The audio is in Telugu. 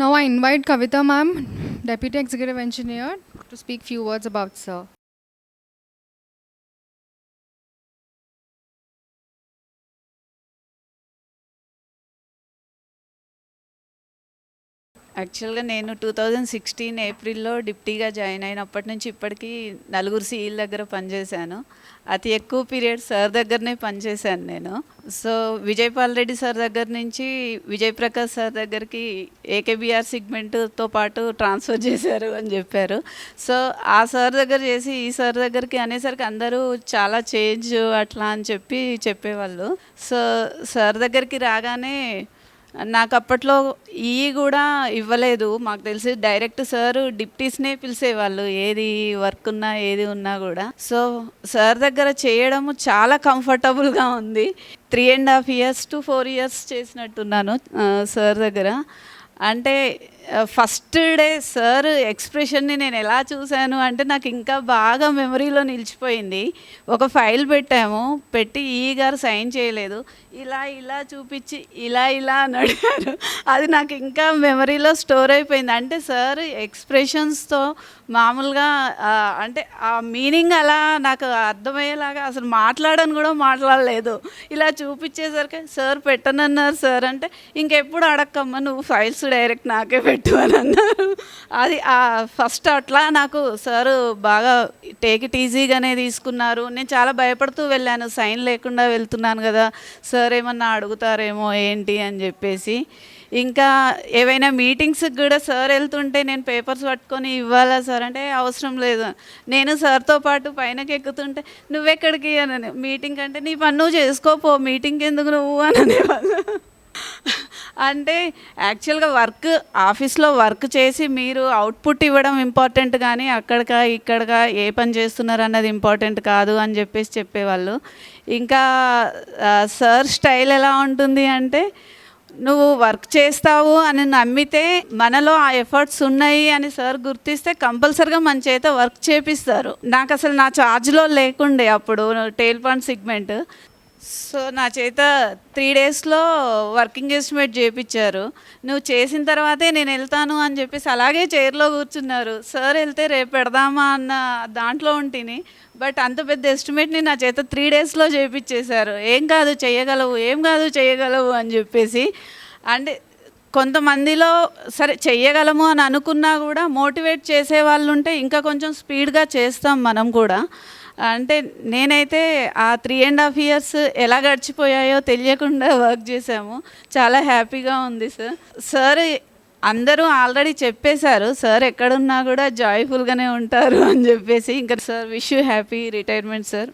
Now I invite Kavita ma'am, Deputy Executive Engineer, to speak few words about sir. యాక్చువల్గా నేను టూ థౌజండ్ సిక్స్టీన్ ఏప్రిల్లో డిప్టీగా జాయిన్ అయినప్పటి నుంచి ఇప్పటికీ నలుగురు సీఈల దగ్గర పనిచేశాను. అతి ఎక్కువ పీరియడ్ సార్ దగ్గరనే పనిచేశాను నేను. సో విజయపాల్ రెడ్డి సార్ దగ్గర నుంచి విజయప్రకాష్ సార్ దగ్గరికి ఏకేబిఆర్ సిగ్మెంట్తో పాటు ట్రాన్స్ఫర్ చేశారు అని చెప్పారు. సో ఆ సార్ దగ్గర చేసి ఈ సార్ దగ్గరికి అనేసరికి అందరూ చాలా చేంజ్ అట్లా అని చెప్పి చెప్పేవాళ్ళు. సో సార్ దగ్గరికి రాగానే నాకు అప్పట్లో ఈ కూడా ఇవ్వలేదు. మాకు తెలిసి డైరెక్ట్ సార్ డిప్టీస్నే పిలిచేవాళ్ళు. ఏది వర్క్ ఉన్నా ఏది ఉన్నా కూడా. సో సార్ దగ్గర చేయడము చాలా కంఫర్టబుల్గా ఉంది. Three and half years to four years చేసినట్టున్నాను సార్ దగ్గర. అంటే ఫస్ట్ డే సార్ ఎక్స్ప్రెషన్ని నేను ఎలా చూశాను అంటే నాకు ఇంకా బాగా మెమరీలో నిలిచిపోయింది. ఒక ఫైల్ పెట్టాము పెట్టి ఈ గారు సైన్ చేయలేదు. ఇలా ఇలా చూపించి ఇలా ఇలా అని అడిగారు. అది నాకు ఇంకా మెమరీలో స్టోర్ అయిపోయింది. అంటే సార్ ఎక్స్ప్రెషన్స్తో మామూలుగా అంటే ఆ మీనింగ్ అలా నాకు అర్థమయ్యేలాగా అసలు మాట్లాడని కూడా మాట్లాడలేదు. ఇలా చూపించేసరికి సార్ పెట్టనన్నారు సార్ అంటే ఇంకెప్పుడు అడక్కమ్మ నువ్వు ఫైల్స్ డైరెక్ట్ నాకే పెట్టు అని అన్నారు. అది ఆ ఫస్ట్ అట్లా నాకు సారు బాగా టేక్ ఇట్ ఈజీగానే తీసుకున్నారు. నేను చాలా భయపడుతూ వెళ్ళాను. సైన్ లేకుండా వెళ్తున్నాను కదా సార్ ఏమన్నా అడుగుతారేమో ఏంటి అని చెప్పేసి. ఇంకా ఏవైనా మీటింగ్స్కి కూడా సార్ వెళ్తుంటే నేను పేపర్స్ పట్టుకొని ఇవ్వాలా సార్ అంటే అవసరం లేదు. నేను సార్తో పాటు పైనకి ఎక్కుతుంటే నువ్వెక్కడికి? అని మీటింగ్ అంటే నీ పని నువ్వు చేసుకోపో మీటింగ్ ఎందుకు నువ్వు? అని అనేవాళ్ళు. అంటే యాక్చువల్గా వర్క్ ఆఫీస్లో వర్క్ చేసి మీరు అవుట్పుట్ ఇవ్వడం ఇంపార్టెంట్ కానీ అక్కడికా ఇక్కడగా ఏ పని చేస్తున్నారు అన్నది ఇంపార్టెంట్ కాదు అని చెప్పేసి చెప్పేవాళ్ళు. ఇంకా సార్ స్టైల్ ఎలా ఉంటుంది అంటే నువ్వు వర్క్ చేస్తావు అని నమ్మితే మనలో ఆ ఎఫర్ట్స్ ఉన్నాయి అని సార్ గుర్తిస్తే కంపల్సరిగా మన చేత వర్క్ చేపిస్తారు. నాకు అసలు నా ఛార్జ్లో లేకుండే అప్పుడు టేల్ పాండ్ సిగ్మెంట్ సో నా చేత త్రీ డేస్లో వర్కింగ్ ఎస్టిమేట్ చేయించారు నువ్వు చేసిన తర్వాతే నేను వెళ్తాను అని చెప్పేసి అలాగే చైర్లో కూర్చున్నారు. సార్ వెళ్తే రేపు పెడదామా? అన్న దాంట్లో ఉంటిని. బట్ అంత పెద్ద ఎస్టిమేట్ని నా చేత త్రీ డేస్లో చేయించేశారు ఏం కాదు చేయగలవు ఏం కాదు చేయగలవు అని చెప్పేసి. అంటే కొంతమందిలో సరే చెయ్యగలము అని అనుకున్నా కూడా మోటివేట్ చేసే వాళ్ళు ఉంటే ఇంకా కొంచెం స్పీడ్గా చేస్తాం మనం కూడా. అంటే నేనైతే ఆ త్రీ అండ్ హాఫ్ ఇయర్స్ ఎలా గడిచిపోయాయో తెలియకుండా వర్క్ చేసాము చాలా హ్యాపీగా ఉంది సార్ సార్ అందరూ ఆల్రెడీ చెప్పేశారు సార్ ఎక్కడున్నా కూడా జాయ్ఫుల్గానే ఉంటారు అని చెప్పేసి. ఇంకా sir wish you happy retirement sir